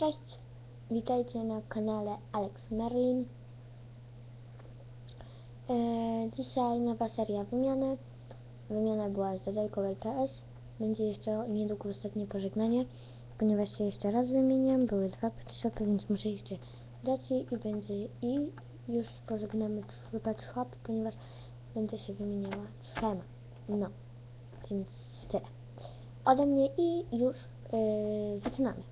Cześć, witajcie na kanale Alex Merlin. E, dzisiaj nowa seria wymiany. Wymiana była z dodajką LPS. Będzie jeszcze niedługo ostatnie pożegnanie, ponieważ się jeszcze raz wymieniam. Były dwa shopy, więc muszę jeszcze dać i będzie i już pożegnamy pet shop, ponieważ będę się wymieniała trzema. No, więc tyle. Ode mnie i już yy, zaczynamy.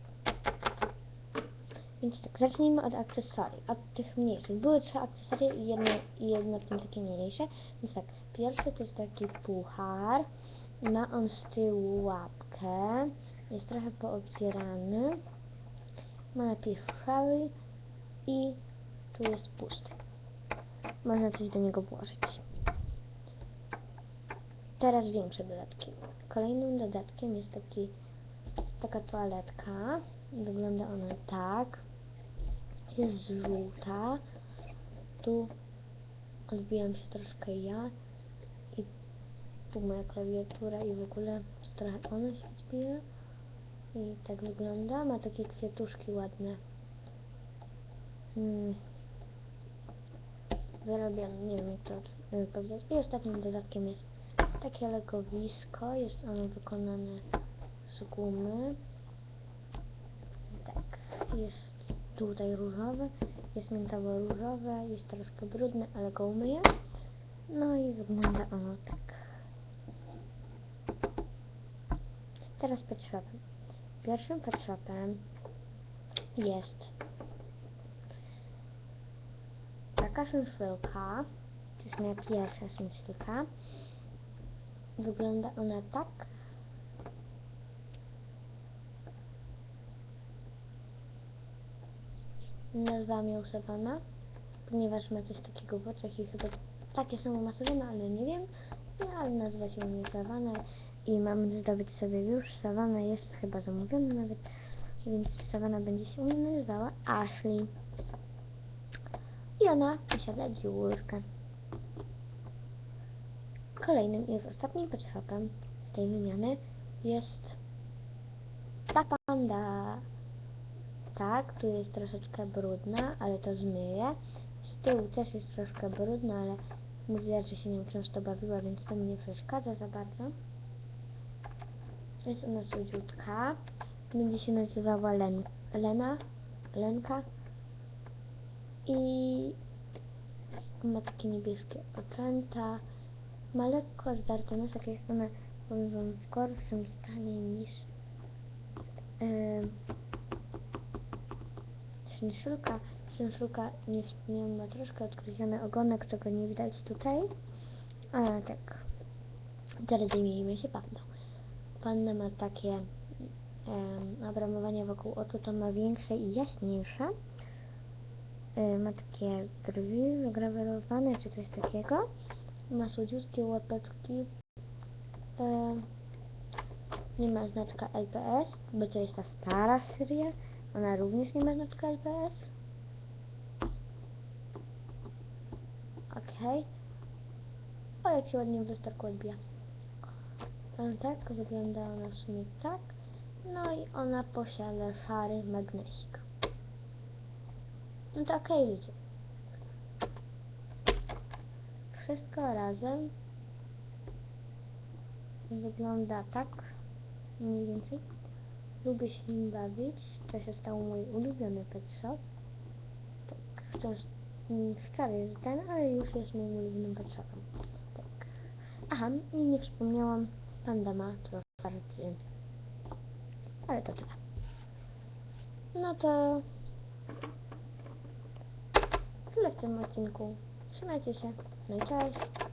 Więc tak, zacznijmy od akcesorii, od tych mniejszych. Były trzy akcesoria i jedno, i jedno w tym takie mniejsze. Więc tak, pierwszy to jest taki puchar. Ma on z tyłu łapkę. Jest trochę poobdzierany. Ma napis Sherry i tu jest pusty. Można coś do niego włożyć. Teraz większe dodatki. Kolejnym dodatkiem jest taki, taka toaletka. Wygląda ona tak. Jest żółta. Tu odbijam się troszkę ja. I tu moja klawiatura i w ogóle trochę ona się odbija. I tak wygląda. Ma takie kwiatuszki ładne. Hmm. Nie wiem jak to powiedzieć. I ostatnim dodatkiem jest takie legowisko. Jest ono wykonane z gumy. Tak, jest tutaj różowe, jest miętowo-różowe, jest troszkę brudne, ale go umyję. No i wygląda ono tak. Teraz pet shopem. Pierwszym pet shopem jest taka szynszylka. To jest moja pierwsza szynszylka. Wygląda ona tak. Nazwałam ją Savana, ponieważ ma coś takiego w oczach i chyba takie samo ma Savana, ale nie wiem. No, ale nazwać ją nie Savana i mamy zdobyć sobie już. Savana jest chyba zamówiona nawet, więc Savana będzie się u mnie nazywała Ashley. I ona posiada dziurkę. Kolejnym i ostatnim podszopem z tej wymiany jest ta panda. Tak, tu jest troszeczkę brudna, ale to zmyję. Z tyłu też jest troszkę brudna, ale mówiła, że się nią często bawiła, więc to mi nie przeszkadza za bardzo. Jest ona słodziutka. Będzie się nazywała Len Lena. Lenka. I ma takie niebieskie oczęta. Ma lekko zdarte nos, jak jest ona w gorszym stanie niż yy, szynszulka. Szynszulka, nie ma troszkę odgryziony ogonek, czego nie widać tutaj. Ale tak. Teraz zajmijmy się pandą. Panda ma takie um, obramowanie wokół oczu, to ma większe i jaśniejsze. Y, ma takie brwi wygrawerowane, czy coś takiego. Ma słodziutkie łapeczki. Y, nie ma znaczka LPS, bo to jest ta stara seria. Ona również nie ma znaczka LPS. Okej. O, jak się ładnie w lusterku odbija. No tak, wygląda ona w sumie tak. No i ona posiada szary magnesik. No to okej, ludzie. Wszystko razem wygląda tak, mniej więcej. Lubię się nim bawić. To się stało mój ulubiony pet shop. Tak, wciąż wczoraj jest ten, ale już jest moim ulubionym pet shopem. Tak. Aha, i nie wspomniałam, panda ma troszkę Ale to tyle. No to tyle w tym odcinku. Trzymajcie się. No i cześć.